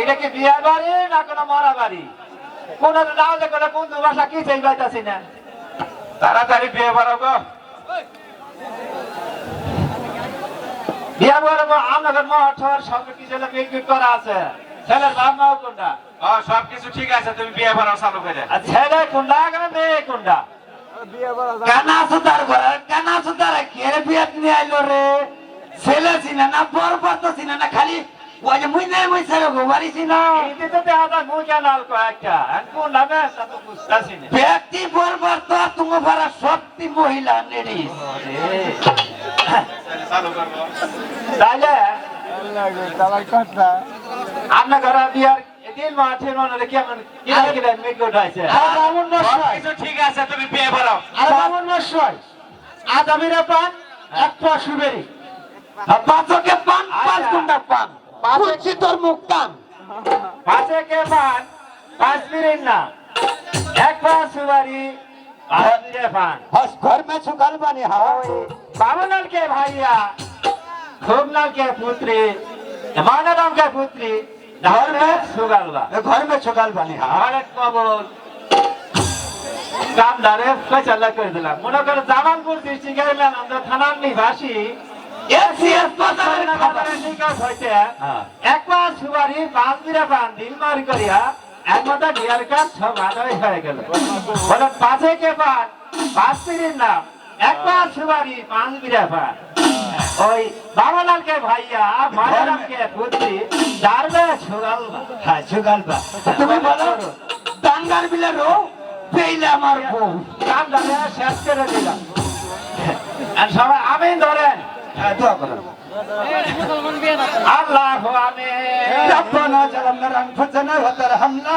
এটা কি বিয়া বাড়ি না কোনো মরা বাড়ি? কোন না কোন বন্ধু বাসা কি চাইবাইতাছি না? তাড়াতাড়ি বিয়ে বাড়াবো বিয়ে বাড়ি আমাদের মঠর সঙ্গে কি ছেলে মিলমিট করা আছে? ছেলের বাপ মাও কোনটা ও সব কিছু ঠিক আছে তুমি বিয়ে বাড়াও চালু করে। আর ছেলে কোনটা কেন মেয়ে কোনটা কেন ঘরে কেন বিয়াত নিয়ে আইলো রে? ছেলে চিনে না বর পাতো চিনে না খালি ওই যে মুই নাই মুই ছেলে গোবারি চিনা এতে তো দেখা কেনাল কয়েকটা আর নামে তা তো বুঝতেছি না ব্যক্তি বরবার তো তুমি পারা সত্যি মহিলা তাইলে আপনার ঘরে বিয়ার দিন মাঠের মনে কেমন কিনা কিনা মেঘ উঠাইছে সব কিছু ঠিক আছে তুমি বিয়ে বাড়াও আদামিরা পান এক পা সুবেরি পাঁচকে পান পাঁচ। ঘণ্টা পান বুঝছি তোর মুখ টান পাঁচে কে পান পাঁচ মিনিট না এক পা সুবারি পাঁচ মিনিটে পান হস ঘর মে সুকাল বানি হাওয়া বামনাল के भाइया खूबनाल के पुत्री मानाराम के पुत्री घर में सुगलवा ঘর মে সুকাল বানি হাওয়া भारत कबल কামদারে ফেসালা করে দিলাম মনে করো জামালপুর ডিস্ট্রিক্টের মেলান্দ থানার নিবাসী এসিএস পাতারের খাবার। নিকাশ হইতে হ্যাঁ। একবার সুবারি পাঁচ বিরা পান দিল মারি করিয়া এক ডিয়ার কার্ড সব আদায় হয়ে গেল। বলে পাঁচে কে পান? পাঁচ মিনিট নাম। একবার সুবারি পাঁচ বিরা পান ওই বাবালালকে ভাইয়া মায়ারামকে পুত্রী ডারবে সুগালবা হ্যাঁ সুকাল তুমি বলো দাঙ্গার বিলে রো পেইলে আমার বউ। কাম শেষ করে দিলাম। আর সবাই হ্যাঁ, দোয়া করো আল্লাহ আমিন ربنا ظلمنا انفسنا وترحمنا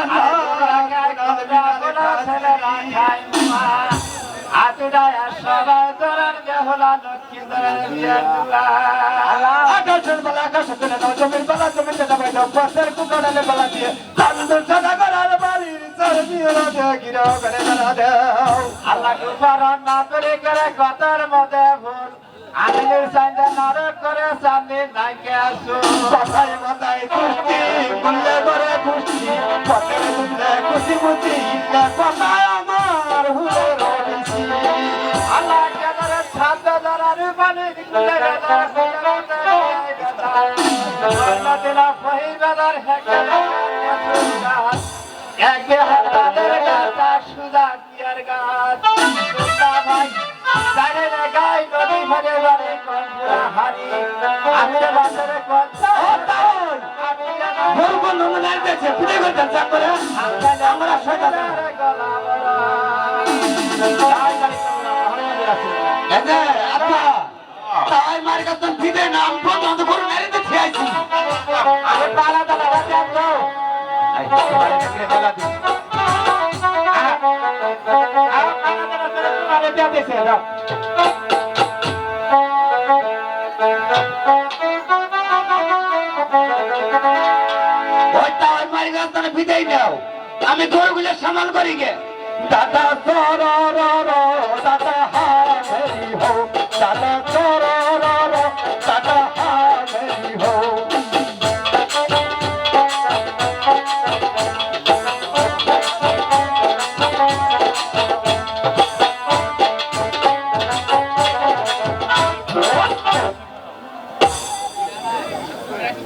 আকাশের বেলা আকাশে তুলে দাও জমির বেলা জমিতে দাবাই দাও পথের কুকারালে বেলা দিয়ে চান্দু সাদা করার বাড়ির চর্বি রাজা গিরো করে বেলা দাও আল্লাহ কুপারণ না করে করে কতর মধ্যে ভুল আমিনের সাইন্ডে নরক করে সামনে নাইকে আসো। কথায় কথায় কুস্তি বললে করে কুস্তি পথের তুললে কুচি কুচি ইল্লে কথায় আমার হুলে রয়েছি। আল্লাহ কেদারে ছাদ্দ ধরার পানি নিকুলে বেদার বেদার দিলা ফহি বেদার হেকেলে এক বেহাতাদের গাতা সুদা কিয়ার গাছ। জানে না গাই নদী ভরে বারে কন্যা হারি আমি রে বাসরে কন্যা আমি বলব নমুনার দেশে পুজো করতে চাপ করে আমরা আপা তাই মার কাছে ফিদে নাম বন্ধ করে মেরে দিতে আইছি ওই তাই মার কাছে ফিদেই দাও আমি গরুগুলো সামাল করি গে দাদা, সর দাদা হা হো দাদা সর।